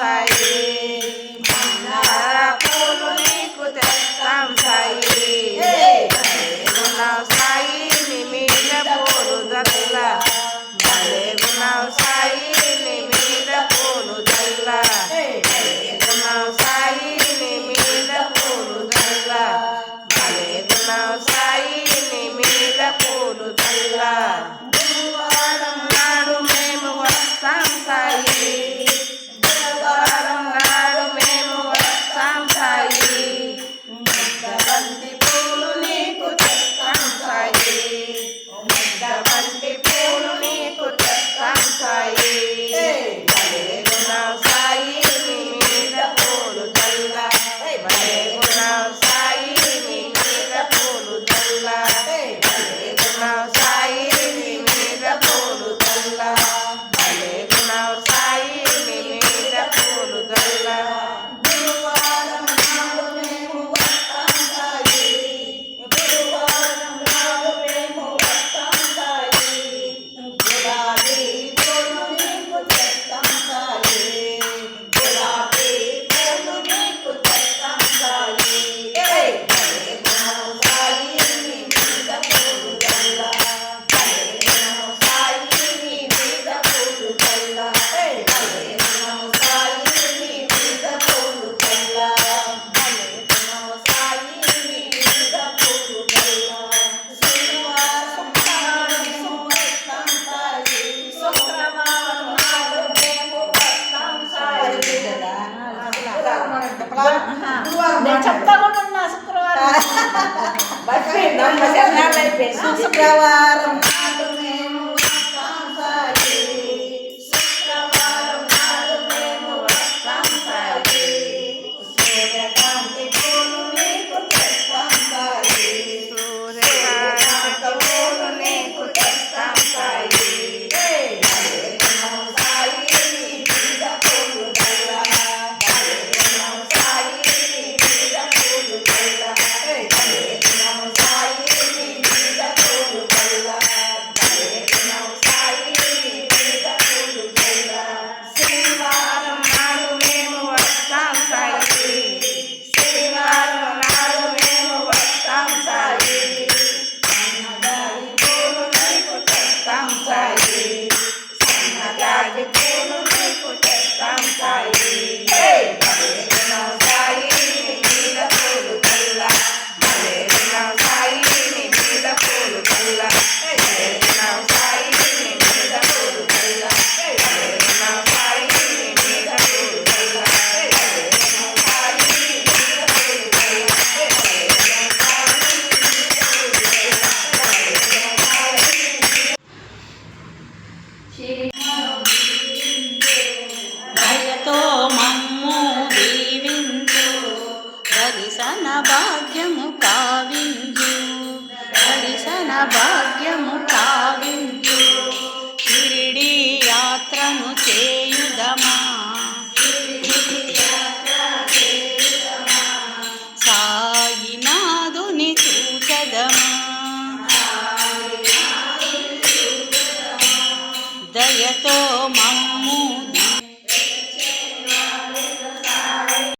sair. Thevaram దర్శన భాగ్యము కావించు షిరిడి యాత్రను చేయ